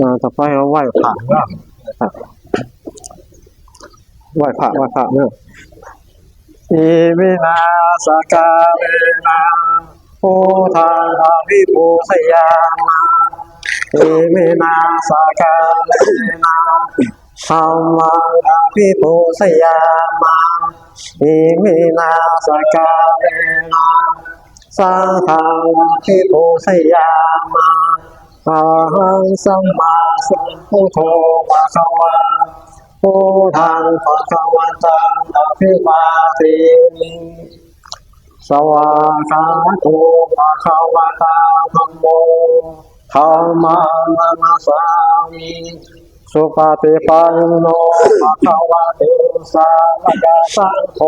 อ่าต่อไปเราไหว้พระเนาไหว้พระไหว้พระเนาะอิมินาสกาเลนะพุทธังอภิปูสยามาอิมินาสกาเลนะธรรมังอภิปูสยามาอิมินาสกาเลนะ สังฆังอภิปูสยามาอะหังสัมมาสัมพุทโธภะคะวะพุทธังภะคะวันตังอภิวาเทมิสวากขาโตภะคะวะตาธัมโมธัมมังนามัสามิสุปฏิปันโนภะคะวะโตสาวกสังโฆ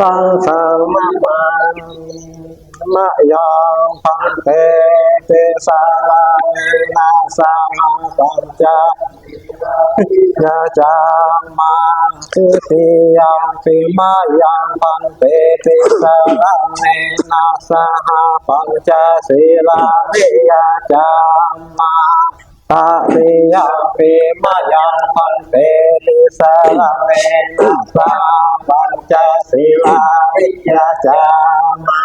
สังฆังนามามิมะยังพันเตเตสาลังเอนาสามังปัญจยาจามาทุติยังปิมายังพันเตเตสาลังเอนาสาปัญจศีลานิยาจามา ตาติยังปิมายังพันเตเตสาลังเอนาสาปัญจศีลานิยาจามา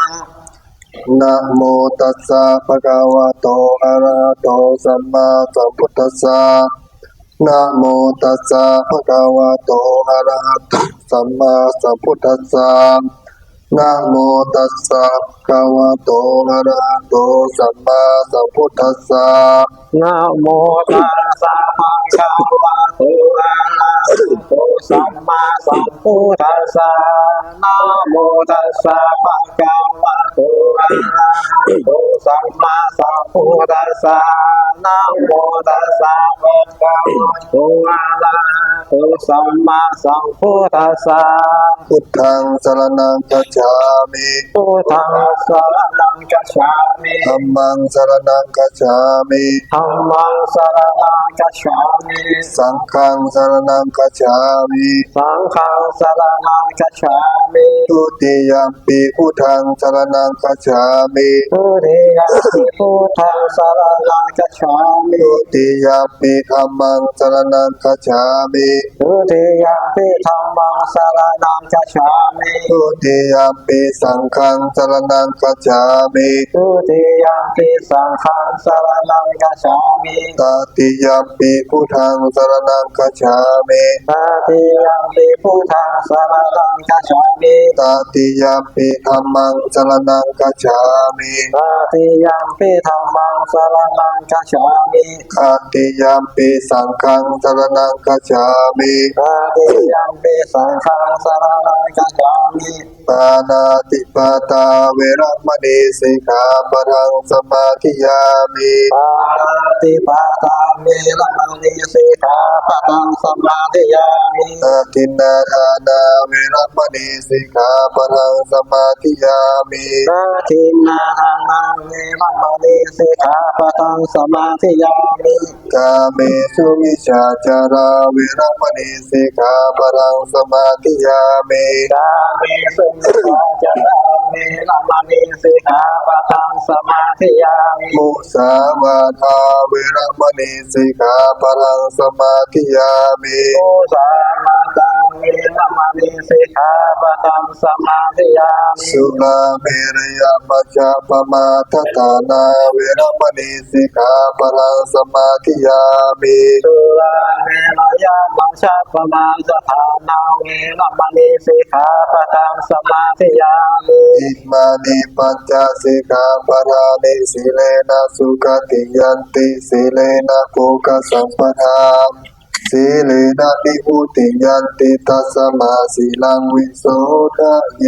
นะโมตัสสะภะคะวะโตอะระหะโตสัมมาสัมพุทธัสสะนะโมตัสสะภะคะวะโตอะระหะโตสัมมาสัมพุทธัสสะนะโมตัสสะคะวะโตอะระหะโตสัมมาสัมพุทธัสสะนะโมตัสสะภะคะวะโตอะระหะโตสัมมาสัมพุทธัสสะนะโมตัสสะภะคะวะโตอะระหะโตสัมมาสัมพุทธัสสะนะโมตัสสะภะคะวะโตอะระหะโตสัมมาสัมพุทธัสสะพุทธังสรณังคัจฉามิพุทธังสรณังกัจฉามิธัมมังสรณังคัจฉามิธัมมังสรณังกัจฉามิสังฆังสรณังคัจฉามิสังฆังสรณังกัจฉามิทุติยมปีพุทธังสรณังคัจฉามิทุติยมปิพุทธังสรณังกัจฉามิทุติยมปีธัมมังสรณังคัจฉามิทุติยมปิธัมมังสรณังกัจฉามิทุติยมปีสังฆังสรณังคัจฉามิทุติยมปิสังฆังสรณังกัจฉามิตติยมปีพุทธังสรณังคัจฉามิตติยมปิพุทธังสรณังกัจฉามิตติยมปีธัมมังสรณังคัจฉามิตติยมปิธัมมังสรณังกัจฉามิตติยมปีสังฆังสรณังคัจฉามิตติยมปิสังฆังสรณังกัจฉามิปานาติปาตาเวรมณีสิกขาปะทังสมาธิยามิปาติปาตาเมรมณีสิกขาปะทังสมาธิยามิอาทินนาทานาเวรมณีสิกขาปะทังสมาธิยามินาทินนาทานังเมรมณีสิกขาปะทังสมาธิยามิกาเมสุมิชาจาราเวรมณีสิกขาปะทังสมาธิยามิกาเมสุมิชาจาราเมรมณีสิกขาปะทังสมาธิยามิมุสาวาทาเวรมณีสิกขาปะทังสมาธิยามิโอสามาตัง เมรมณีสิกขาปะทังสมาธิยามิสุราเมรยมัจจาปมาทฐานาเวรมณีสิกขาปะทังสมาธิยามิสุราเมรยามังชาปมาสถานาเวรมณีสิกขาปะทังสมาธิยามิอิมานิปัญจสิกขาปะทานิสีเลนะสุขติยันติสีเลนะโภคสัมปทา สีเลนะนิพุติยันติตัสมาสีลังวิโสทะเย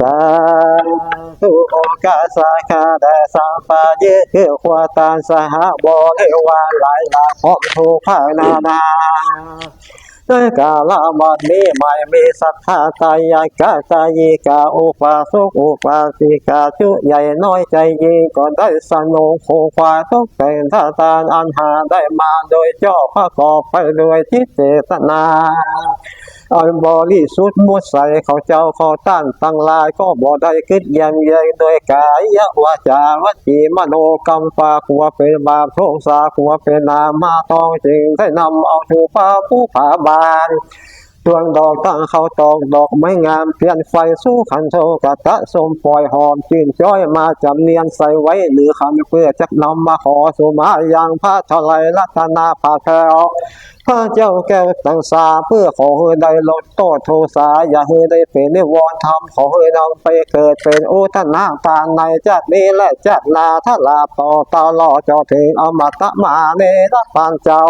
สาธุโอกาสาคาแดสัมปาเยเทวตานสหบริวารหลายหลายพร้อมทุกภานานา กาลบัดนี้ไม่มีศรัทธาใจยกาใจยิกาอุปาสกอุปาสิกาชุใหญ่น้อยใจยิงก็ได้สนุกโคควายต้องเป็นทาตานอันหาได้มาโดยเจ้าประกอบไปด้วยทิศเจตนา อันบริสุทธิ์มุดใสเขาเจ้าขอต้านตั้งลายก็บ่ได้คิดเยี่ยมเยียงโดยกายวาจาวจีมโนกรรมปาขัวเป็นบาปโทสาขัวเป็นนามาตองจึงได้นำเอาถูกฟ้าผู้ผาบาน ดวงดอกตั้งเขาตอกดอกไม้งามเปลี่ยนไฟสู้ขันโชกะตะสมปล่อยหอมจื่นจ้อยมาจำเนียนใส่ไว้หรือคำเพื่อจะนำมาขอสุมาอย่างพระทลายรัตนาภาแถวพระเจ้าแก้วตังสาเพื่อขอให้ได้ลดโทษโทสาอย่าให้ได้เป็นนิวรณ์ธรรมขอให้นำไปเกิดเป็นโอทนาตาในจัดนี้และจัดนาทลาต่อตลอจอถึงอมตะมาเนรปานเจ้า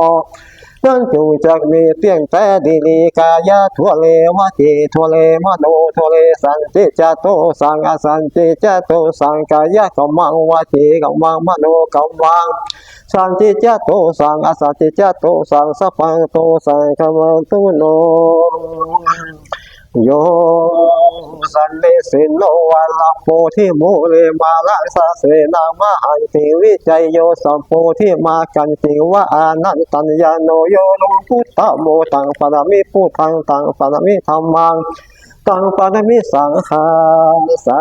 นั่นจูจักมีเตียงแต่ดีลีกายาทั่วเลวะจีทั่วเลมโนทั่วเลสันติจโตสังอสันติจโตสังกายะกมังวะจีกมังมโนกมังสันติจโตสังอสันติจโตสังสัพพังโตสังกมังตุโน โยสันนิสินโนวัลโพธิมูเลมาลาสาเสนามหันติวิจัยโยสัมโพธิมากันติวะอานันตัญญาโนโยโลพุทธโมตังปรมิพุทธังตังปรมิธรรมังตังปรมิสังฆาสา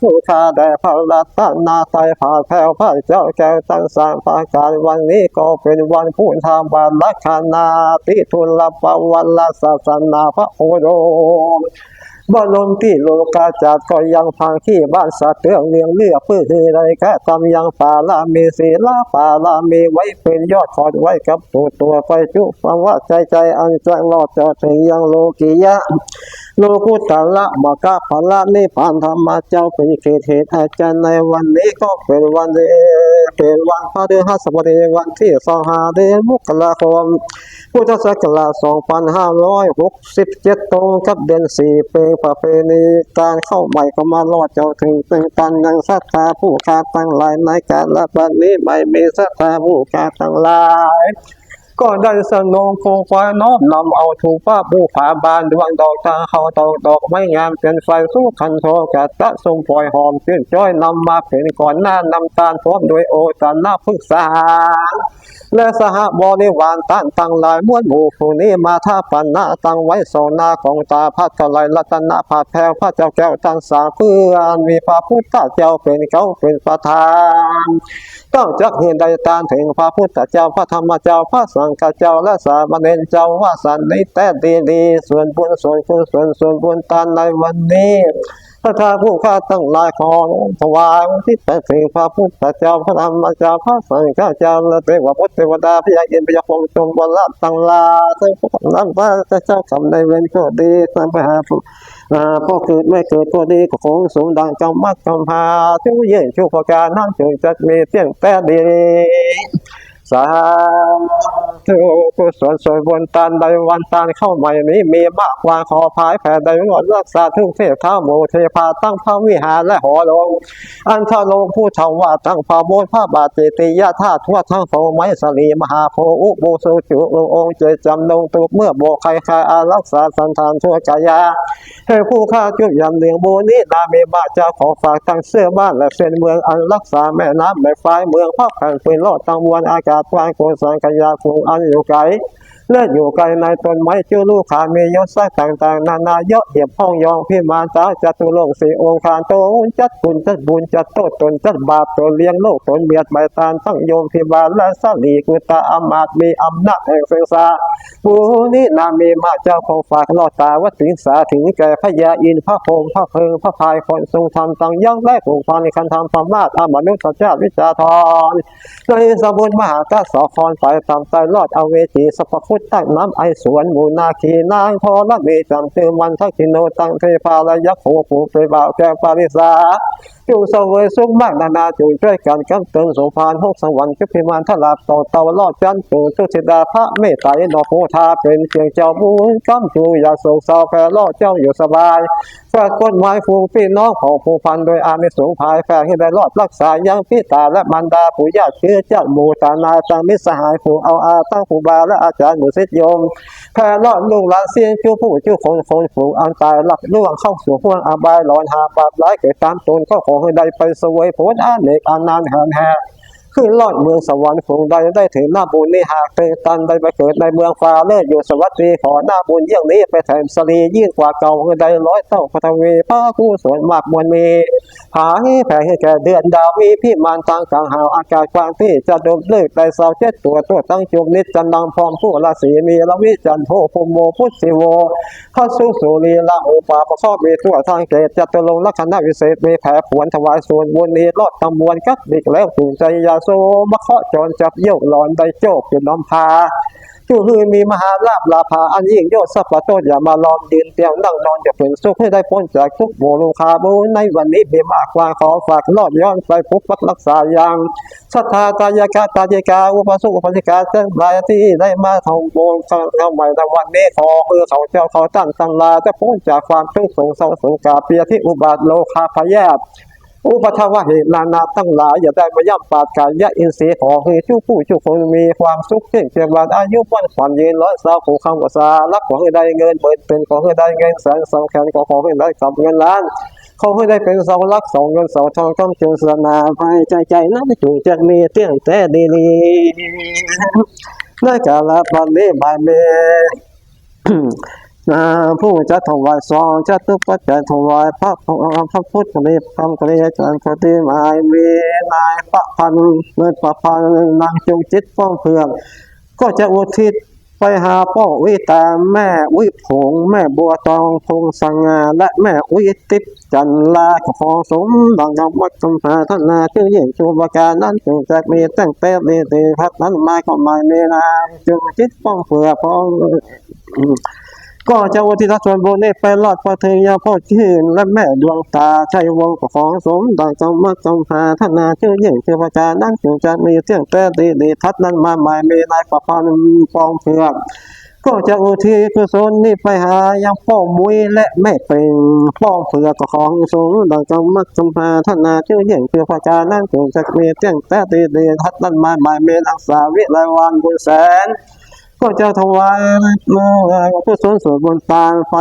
สุขาได้พระรัตนาไตผ่าแผ่วพระเจ้าแก้วตั้งสางประการวันนี้ก็เป็นวันพูนทางบาลักขานาติทุลปวัลลสัสนาพระโอโดม บ้านลมที่โลกาจัดก็ยังพังที่บ้านสัตว์เตืองเลี้ยงเลือกเพื่อคือไรแค่ทำยังป่าละมีศีลาป่าละมีไว้เป็นยอดขอดไว้กับตัวตัวไปจุฟังว่าใจใจอันจะรอดจอถึงยังโลกิยะโลกุตละมกะพละนิพพานธรรมเจ้าเป็นเขตเหตุอาจารย์ในวันนี้ก็เป็นวันเด เป็นวันพระเดือนหัสบดีวันที่สองหาเดือนมกราคมพุทธศักราช2567 ตรงกับเดือนสี่เป็นประเพณีการเข้าใหม่ก็มารอดเจ้าถึงตึงตันยังศรัทธาผู้กาตั้งหลายในการละบัดนี้ไม่มีศรัทธาผู้กาตั้งหลาย ก็ได้สนองโคมไฟน้อมนำเอาถูกป้าผู้ผาบานดวงดอกตาเขาตอกดอกไม้งามเป็นไฟสู้คันโทกะตะทรงปล่อยหอมชื่นจ้อยนำมาเป็นก่อนหน้านำตาลพร้อมโดยโอตานาพึกษา และสหบริวารต้านตั้งหลายม้วนหมู่ผู้นี้มาท่าปันนาตั้งไว้โซนาของตาพัดกลายรัตนาผาแพรพระเจ้าแก้วตั้งสาเพื่อนมีพระพุทธเจ้าเป็นเขาเป็นประธานต้องจักเห็นใดตามถึงพระพุทธเจ้าพระธรรมเจ้าพระสังฆเจ้าและสามเณรเจ้าว่าสันนิแต่ดีดีส่วนบุญส่วนกุศลส่วนบุญตานในวันนี้ พระทาผู้ข้าตั้งหลายของถวายที่แต่ถึงพระพุทธเจ้าพระธรรมเจ้าพระสังฆเจ้าและเทวพุทธเทวดาพยาเย็นพยาคงจงบรรลัตั้งลาซึ่งพวกนั้นพระเจ้าคำในเวรก็ดีตามไปหาผู้อ่าพ่อเกิดไม่เกิดก็ดีก็คงสมดังกำมัดกำพาที่เย็นชั่วประการนั่งจึงจะมีเสียงแต่ดี สาธุกุศลส่วนบนตานใดวันตานเข้าใหม่นี้มีมากว่าขอพายแผ่ใดงดรักษาทุกเทพท้าหมู่เทพาตั้งพระวิหารและหอลง อันทโลงผู้ชาวว่าตั้งพระโบสถ์พระบาทเจติยาธาตุทั่วทั้งโสมัยสลีมหาโพอุโบสุจุลงองค์เจจำลงตุกเมื่อโบใครใครอารักษาสันทานชั่วกายาให้ผู้ข้าจุดยำเลียงโบนี้นามีบาเจ้าของฝากตั้งเสื้อบ้านและเส้นเมืองอันรักษาแม่น้ำแม่ฟ้ายเมืองพักแผ่นปืนลอดตังวนอากาาปางโกสังขยาคงอันอยู่ไก เลและอยู่ไกลในต้นไม้ชื่อลูกขามียศสักต่างๆ นานาเยอะเหียบห้องยองพิมานตาจตุโลกสีองค์คานโตจัดบุญจัดบุญจัดโตตนจัดบาปตนเลี้ยงโลกตนเบียดใบตาลตั้งโยมพิบาลและสลีกุตาอามาตมีอำนาจแห่งเสงสาปูนี้นามีมาเจ้าของฝากลอดตาวัดสิงสาถึงแก่พญาอินพระโพงพระเพลิงพระพายคนทรงธรรมตังยังและคงพันคันธรรมธรรมาตอมนุษย์เจ้าวิจาธรในสมุนมหากาสอคอนไปตามใจรอดเอาเวทีสัพพุทธตั้งน้ำไอสวนมูนาคีนางพอละเมจำเตือมันทักษิโนตังเทพาลยักษ์โหปูเปบ่าวแก้วปาริสา จูเสวยสุขมากนานาจูช่วยกันกันเตินสงพานหกสวรรค์ก็พิมานทลาบต่อเตาลอดจันจูทุสิดาพระเมตไตรนอโพธาเป็นเพียงเจ้าบุญกำจูอยากส่งสาวแพรลอดเจ้าอยู่สบายฝากกฎหมายฟูงพี่น้องของผู้พันโดยอามิสงภายแฝงให้ได้รอดรักษายังพี่ตาและมันดาผู้ญาติเชื้อเจ้าหมู่ตานาตังมิสหายผู้เอาอาตั้งผู้บาและอาจารย์หมู่สิทธิยมแผ่รอดลูกหลานเสียงจู้ผู้จู้คนคนฝูงอันตายหลักล่วงเข้าสู่ห่วงอาบายหลอนหาบาปร้ายเกิดตามตนก็ขอให้ได้ไปสวยผลอันเนกอันนานแหนแห่ ขึ้นลอดเมืองสวรรค์คงใดได้ถึงหน้าบุญนี่หากเป็นตันได้ไปเกิดในเมืองฟ้าเลิศอยู่สวัสดีขอหน้าบุญเยี่ยงนี้ไปแถมสรียิ่งกว่าเก่าเงินใดร้อยเท่าพระทวีพระกู้ส่วนมากมวลมี หาให้แผ่ให้แก่เดือนดาวมีพี่มานต่างกลางหาวอากาศกว้างที่จะดมเลิกได้เสาเจ็ดตัวตัวตั้งจุมนิจจันดังพร้อมผู้ราศีมีละวิจันโทภูมิโมพุทธิโวข้าสู่สุรีละอุปาประคอบมีตัวทางเกตจัตุลงลักษณะวิเศษมีแผ่ผวนถวายส่วนบุญนี้รอดตำมวนกัดดิกแล้วถึงใจยาโซมะเคาะจรจับเยี่ยวหลอนได้โจกอยู่น้ำพาจู่ฮือมีมหาลาภลาภาอันยิ่งยอดสัพพะโตอย่ามาลอมดินเตียวนั่งนอนจะเป็นสุขให้ได้พ้นจากทุกโมโลคาบุญในวันนี้มีมากกว่าขอฝากรอดย้อนไปพุกปักรักษาอย่างศรัทธาตายกาตายกาอุปสุอุปสิกาเส้นลายที่ได้มาทำบุญเข้าใหม่ในวันนี้ขอเพื่อเขาเจ้าเขาตั้งตังลาจะพ้นจากความทุกข์สงเศร้าโศกาเปียที่อุบาทโลคาพยาธ อุปทวะเหตุนานาตั้งหลายอย่าได้มาย่ำปาดกายยะอินทรีย์ขอให้ทุกผู้ทุกคนมีความสุขเที่ยงเจียงบานอายุวันฝันยืนร้อยสาวผู้คำภาษารักขอให้ได้เงินเปิดเป็นขอให้ได้เงินแสนสองแขนขอขอให้ได้กับเงินล้านขอให้ได้เป็นเสารักสองเงินเสาทองก้มจุนสนาภายใจใจนับจูจะมีเตี้ยงแต่ดีลีในกาลปันนี้บายเมน ผู้จะถวายซองจะตุปัจจัยถวายพระพระพุทธเนพคำกริยาจารย์พอดีหมายมีนายประพันธ์เงินประพันธ์นางจงจิตป้องเพื่องก็จะอุทิศไปหาพ่อวิตาแม่วิผง แม่บัวตองพงสังงาและแม่วิติปจันลาของสมดังนำวัดสมภาธนาชื่อเยี่ยงชูบการนั้นจึงจะมีตั้งแต่เดเดพัดนั้นมาก็ไม่มีนายจงจิตป้องเผื่อพอง ก็จะอุทิศส่วนโบุญนี้ไปรอดพระเทยาพ่อชื่นและแม่ดวงตาชัยวงศ์ของสมดังจงมักจงหาธนาชื่อเยี่ยงเทวจานั่งจึงจะมีเสียงแต่ดีดีทัดนั้นมาหมายมีนายประพันธ์ฟองเผือกก็จะอุทิศกุศลนี้ไปหายังพ่อมุ้ยและแม่เป็นป้องเผือกของสมดังจงมักจงหาธนาชื่อเยี่ยงเทวจานั่งจึงจะมีเสียงแต่ดีดีทัดนั้นมาหมายมีนักษาวิไลวันบุญแสน ก็จะถวายผู้สนส่วนบนตางไป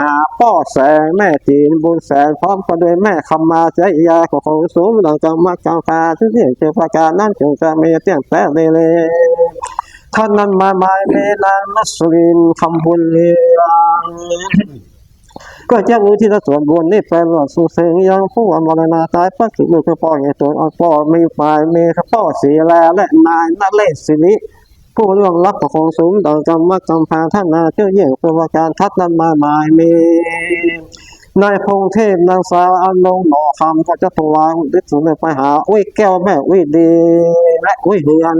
หาพ่อแสงแม่จีนบุญแสนพร้อมกันด้วยแม่คำมาใจยาของของสูงดังจังมักจังพาที่เสียงเจ้าประการนั่นจึงจะมีเตียงแต่เลยท่านนั้นมาหมายเมนานมัสลินคำบุญเลียงก็จะอุทิศส่วนบุญนี่เป็นหลอดสุเสงยังผู้อมรณาตายพระสุลูกพ่อไงตัวอ่อนพ่อมีฝ่ายมีพ่อศีลและนายนัเลศสินิ ผู้ล่วงลับของสูงดังจำมักจำพาท่านนาเชื่อเยี่ยงประการทัดนั้นมาหมายมีนายพงเทพนางสาวอันลงหน่อคำก็จะถวายดิสุนไปหาอุ้ยแก้วแม่อุ้ยดีและอุ้ยเฮือน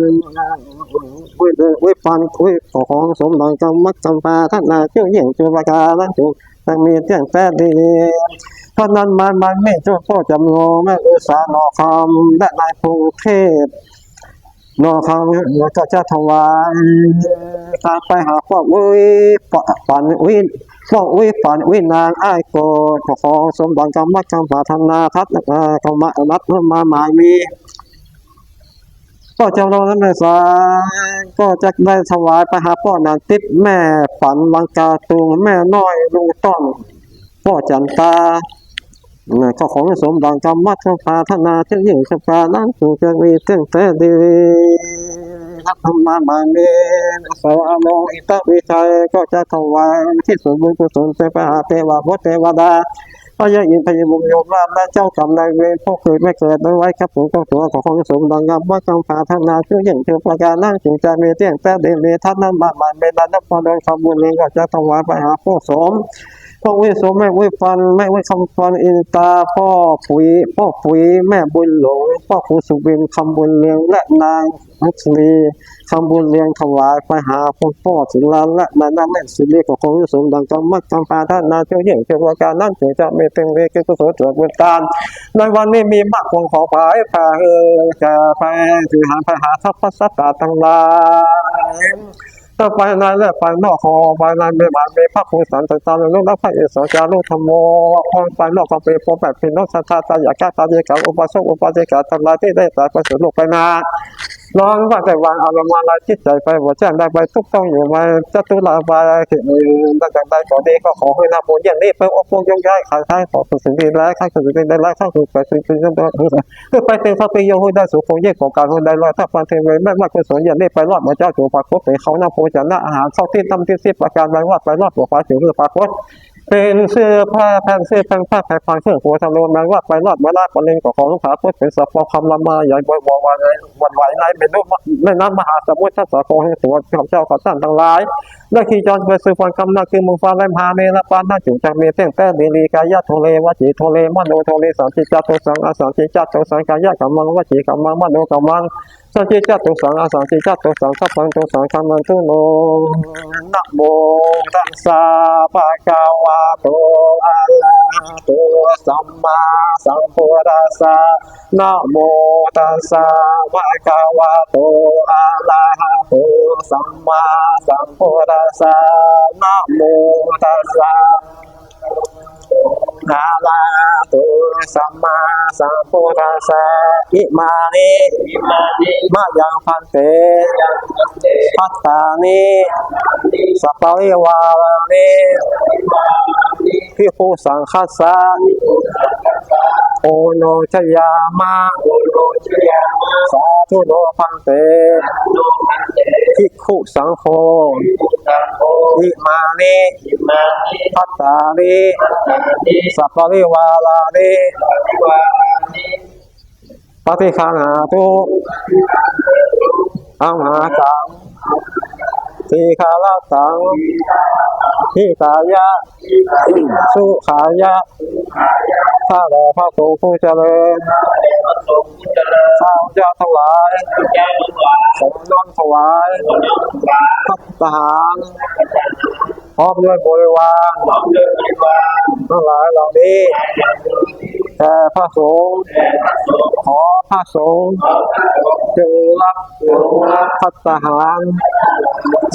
อุ้ยเดืออุ้ยปันอุ้ยของสมดังจำมักจำพาท่านนาเชื่อเยี่ยงประการนั้นจุจะมีเที่ยงแต่ดีเพราะนั้นมันมันไม่เจ้าพ่อจำลองแม่อุสาหนอคำและนายพงเทพ นอคำเราจะจะถวายตามไปหาพ่ออุ้ยปันอุ้ยพ่ออุ้ยปันอุ้ยนางอ้โกดขอสมบัติกรรมกรรมปารถนาทัศน์กรรมนัดมาหมายมีก็จะรอนั้นเลยสาก็จะได้ถวายไปหาพ่อนางติดแม่ฝันวังกาตุงแม่น้อยลุงต้อนพ่อจันตา ก็ของสมดังกรรมมัดพาธนาเช่นยิ่งสปานั้นถูกจะมีเส้นแต่ดีนักธรรมามาเนสวอโมอิตาวิชัยก็จะถวายที่ส่วนบุญกุศลเทพหาเทวาพเทวดาพระยาอินพยมุงโยมราชและเจ้ากรรมนายเวรพวกเคยไม่เกิดไม่ไว้ครับผมก็ตัวของสมดังกรรมมัดกรรมพาธนาเช่นยิ่งเทวประการนั่งจึงจะมีเส้นแต่ดีมีทัศนั้นมามาเมนันพอเดินคำบุญเองก็จะถวายไปหาผู้สม พ่อวิโสแม่เวิฟันแม่เวิคำฟันอินตาพ่อปุ๋ยพ่อปุ๋ยแม่บุญหลงพ่อครูสุบินคำบุญเลียงและนางมุสลีคำบุญเลียงถวายไปหาพ่อพ่อศิลาและนางนั่นแม่สิริของวิโสดังจำมัดจำปาท่านนาเจ้าเยี่ยงเจ้าการนั่นจึงจะไม่เป็นเวกิกุศลเกิดบุญตามในวันนี้มีมากควงขอผายพาเออจะไปถือหาไปหาทรัพย์สัตตาทั้งหลาย ถ้าไปในและไปนอกขอไปในไม่บานมีพระคุณสันติตามลูกนักพระเอกสจารุธรรมโมพรไปนอกก็เป็นพวกแบบพี่น้องสัทธาตายาแก้ตาเดียกับอุปสมอุปเจกาทำลายที่ได้ตายไปสู่โลกไปนา ร้องว่าแต่วางอารมณ์อะไรจิตใจไปหัวแจ้งได้ไปทุกต้องอยู่มาจะตุลาบายถึงตั้งแต่ใดก่อนนี้ก็ขอให้นาโปอย่างนี้ไปอกพวกยงย้ายขายท้ายขอสุสิ่งดีร้ายข้าสุสิ่งดีร้ายข้าสุไปสิ่งที่ต้องเพื่อไปถึงพระปิโยให้ได้สุขเย่ของการคนใดรอดถ้าฟังเทวีไม่ว่ากุศลอย่างนี้ไปรอดมาเจ้าจูปากโคไปเขาหน้าโพจันหน้าอาหารเข้าที่ตำที่สิบประการไปว่าไปรอดหัวฟ้าถึงเรือปากโค เป็นเสื้อผ้าแผ่นเสื้อแผ่นผ้าแผ่นฟังเครื่องหัวทำโลมันว่าไปรอดมาลาคนเล่นก็ของลูกค้าพูดเป็นสัพพคำละมาใหญ่บ่อยบอกว่าวันไหวในเป็นรูปแม่น้ำมหาสมุทรท่านสาคงให้ตัวข้าเจ้าข้าท่านทั้งหลายได้ขี่จรไปสืบฟังคำนาคือมุงฟ้าแลมหาเมรปานนาจุจักเมเต้งแต่ดีลีกายะโทเลวจีโทเลมโนโทเลสังจิจัตโตสังอาสังจิจัตโตสังกายะกัมมังวจีกัมมังมโนกัมมัง สังเจิจัตโตสังอาสังเจิจัตโตสังสัพพังโตสังคัมมันตุโนนะโมตัสสะภะคะวะโตอะระหะโตสัมมาสัมพุทธัสสะนะโมตัสสะภะคะวะโตอะระหะโตสัมมาสัมพุทธัสสะนะโมตัสสะ อะระหะโตสัมมาสัมพุทธัสสะอิมานิอิมานิมะยังพันเตยังพันเตพัตตานิสัพพะริวารานิมานิพิภูสังคัสสะสังกัสสะโอโนชยามะโอโรชยามะสาธุโนพันเตโนพันเตภิกขุสังโฆปุตังโฆ อิมานิพัตตานิสัพพริวารานิปฏิวารานิปฏิคันหาตุอัมหากังทีคาลาตังทิกายะ สุขายะ ข้าแต่พระสงฆ์ผู้เจริญสงฆ์ผู้เจริญข้าพเจ้าทั้งหลายสมน้อมถวายขนมหวานพัฒหารพร้อมด้วยบริวารพร้อมด้วยบริวารทั้งหลายเหล่านี้ และผู้ที่พระสงฆ์ขอพระสงฆ์ขอพระสงฆ์จงรับพัฒหาร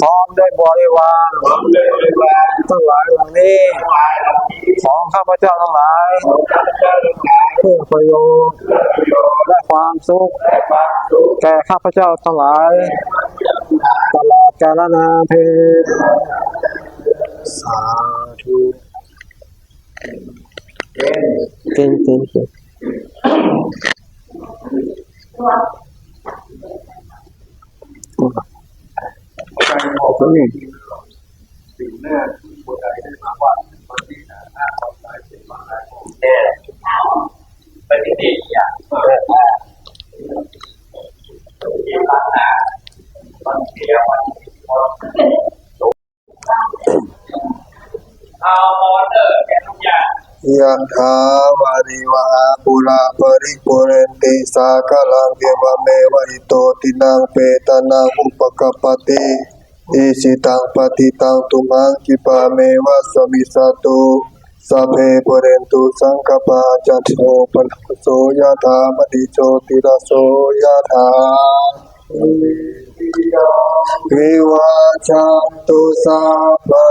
พร้อมด้วยบริวารพร้อมด้บริวารทั้งหลายเหล่านี้ของข้าพเจ้าทั้งหลายเพื่อประโยชน์และความสุข แก่ข้าพเจ้าทั้งหลายตลอดกาลนานเทศสาธุ เก่งเก่งเก่งขอบคุณนี่สิ่งหน้าที่บุตรใดได้มาว่าวันที่หน้าหน้าความตายเป็นมาได้แน่ปฏิเดียเปิดหน้าที่ร้านหน้าวันเดียววันที่ ย่างยะถาวาริวหาปุราปริปุเรนติสากลังเกวเมวะอิโตตินังเปตานังอุปกปปติอิสิตังปฏิตังตุมังคิปะเมวะสมิสตุสัพเพปุเรนตุสังกปาจันโทปนโสยะถามณิโชติระโสยะถา วิวาจันตุสัพพะ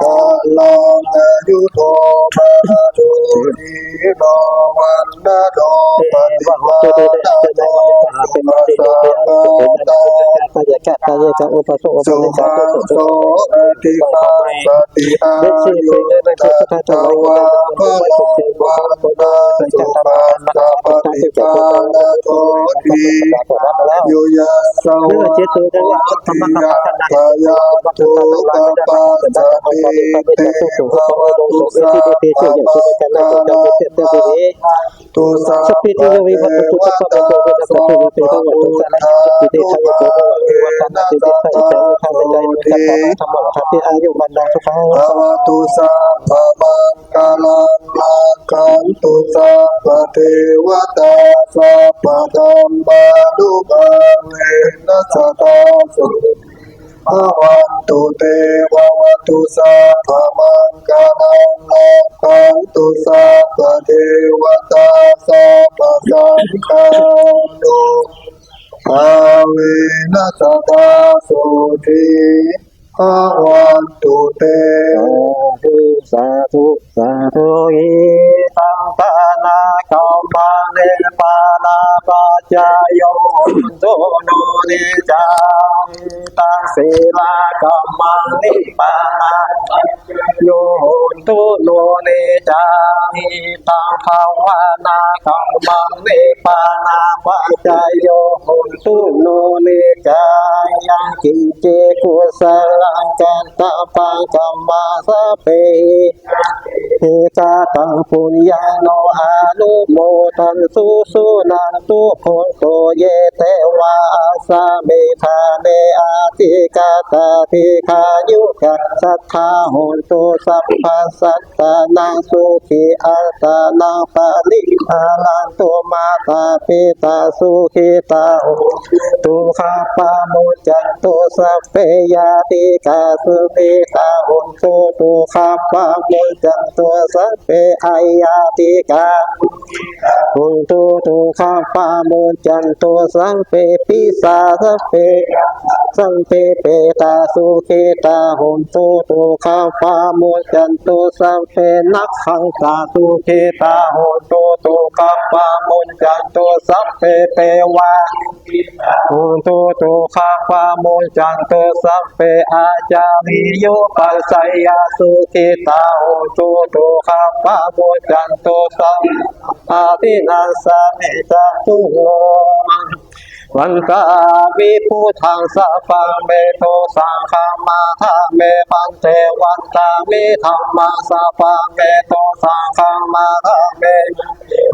กลังอยุโตมาจุติโนวันนาโนปฏิวัติโนสุมาสาตาพยาแก่พยาจะอุปสุอุปสุนิขัสังตุโสติคาสติอายุตัตวะพะโลวันนาสุมาสาปฏิปาโททียุยัสสวะติยะ ทายาตุตปาสติเตภวตุสาภะกาตุสาสปิติวิวัตตุสัพพะโตวินัสตุวิปิโตวัตุสานะสปิติทายโตวิวัตนาติติสัยเตวิธรรมใจวิกัตตะธรรมะทัตติอายุวันนังสุขังภวตุสัพพะมังคลังอาคันตุสัพพะเทวตาสัพพะธัมมานุภาเวนัสสตาสุ ภวันตุเตภวตุสัพพมังคลังรักขันตุสัพพเทวตาสัพพสังฆานุภาเวนัสตาสุที ภวันตุเตสาธุสาธุสาธุอิตังปานาคามาเนปานาปัจจายโยโตโนนิจาอิตังศีลาคัมมานิปานาโยโตโนนิจาอิตังภาวนาคัมมานิปานาปัจจายโยโตโนนิจายังกินเจกุสลังกันตะปังกัมมาสเปเอกาตังปุญญาโนอานุโมทันสุสุนันตุโพโตเยเตวาสาเมธาเนอาติกาตาทิคายุกะสัทธาโหนตุสัพพสัตตานังสุขีอัตตานังปาลิภาลังตุมาตาปิตาสุขิตาโหตุขาปาโมจันตุสัพเพยาติกาสุปิตาโหนตุตุขาปาโมจันตุสัพเพอายาติกาหุนตุตุขาปาโมจันตุสัพเพปิสาสัพเพสัพเพเปตาสุขิตาโหนตุตุขาปาโมจันตุสัพเพนักขังตาสุขิตาโหนตุตุขาปาโมจันตุสัพเพเปวาโอตุตุขาปาโมจันตุสัพเพอาจามิโยปัสสยาสุขิตาโอตุตุขาปะโมจันตุสัพอาทินัสสะเมตตุโห วันตาวิพุทธังสัพพังเมโตสังฆามาทาเมปันเทวันตามิธรรมังสัพพังเมโตสังฆามาทาเม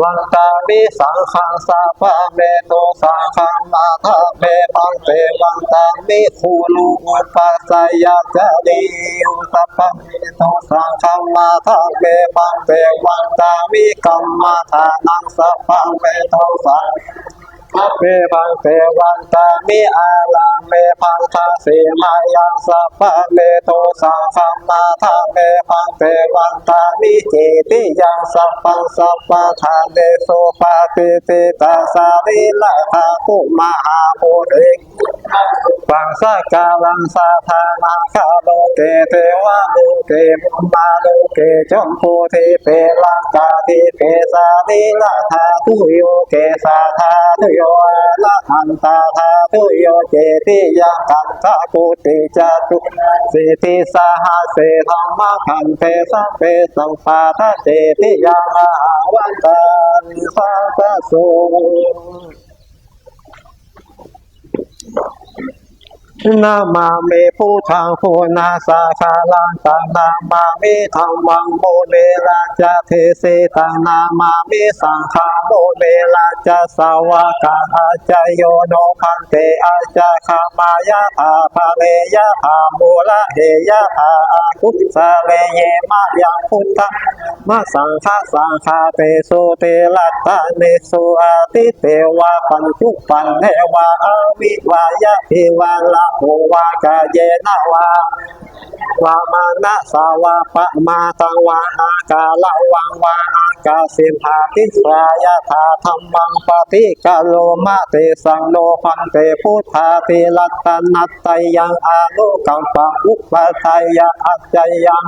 วันตามิสังขังสัพพะเมโตสังขังมาทะเมปังเตวันตามิคูลูอุปัสสยาจาริอุสัพพะเมโตสังขังมาทะเมปังเตวันตามิกัมมาทานังสัพพะเมโตสัง เมพังเทวันตามิอาลังเมพังทาสีมายังสัพพะเมโตสังฆมาทาเมพังเทวันตามิเจติยังสัพพังสัพพะทาเดโสปาติติตาสาริลาภาปุมหาโพธิปังสักการังสาธานังคาโลเกเทวะโลเกมุมาโลเกจมโพธิเปลังกาทิเปสาริลาธาตุโยเกสาธาตุโยละหันตาทาตุโยเจติยังกันทะกุติจตุสิติสหเสธรรมขันเทสัพเปสัมปาทเจติยังมหาวันตันสังกโส นามาเมพุทธังโพนาสาคาลังตังนามาเมธรรมังโมเดราจาเทเสตังนามาเมสังฆาโมเดราจาสาวกาอาจายโยโนพันเตอาจาคามายาภาภาเลยาภามูละเฮยาภาอาคุสาเลเยมายังพุทธมาสังฆาสังฆาเตโสเตลัตตาเนโสอาติเตวะปัญจุปันเทวะอวิวายะเทวะละโหวากาเยนะวา วามานะสาวาปะมาตังวาอากาละวังวาอากาสิมหาทิสายาธาธรรมังปฏิกาโลมาเตสังโนพันเตพุทธาติลัตนัตตยังอานุกัมปะอุปทายะอัจจยัง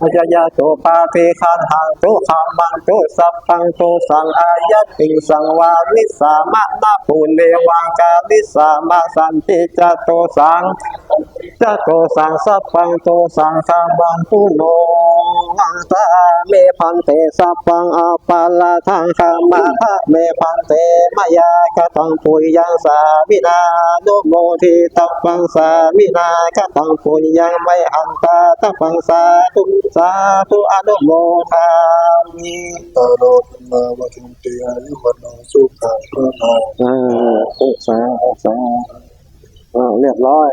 อัจจยตุปาติคันหังตุขมังตุสัพพังตุสังอายะติงสังวานิสามะนาปุเนวังกาลิสามาสันติจตุสังจโตสังสัพพังโตสังฆาบังตุโนอังตาเมพันเตสัพพังอาปาลาทังคามาทะเมพันเตมายากตังปุญญังสาวินาโนโมทิตัพพังสาวินากตังปุญญังไม่อันตาตัพพังสาธุสาธุอนุโมทามิตโลธรรมาวทุนติอายุวันสุขังพระนาอ่าตุสาธุสาอ่าเรียบร้อย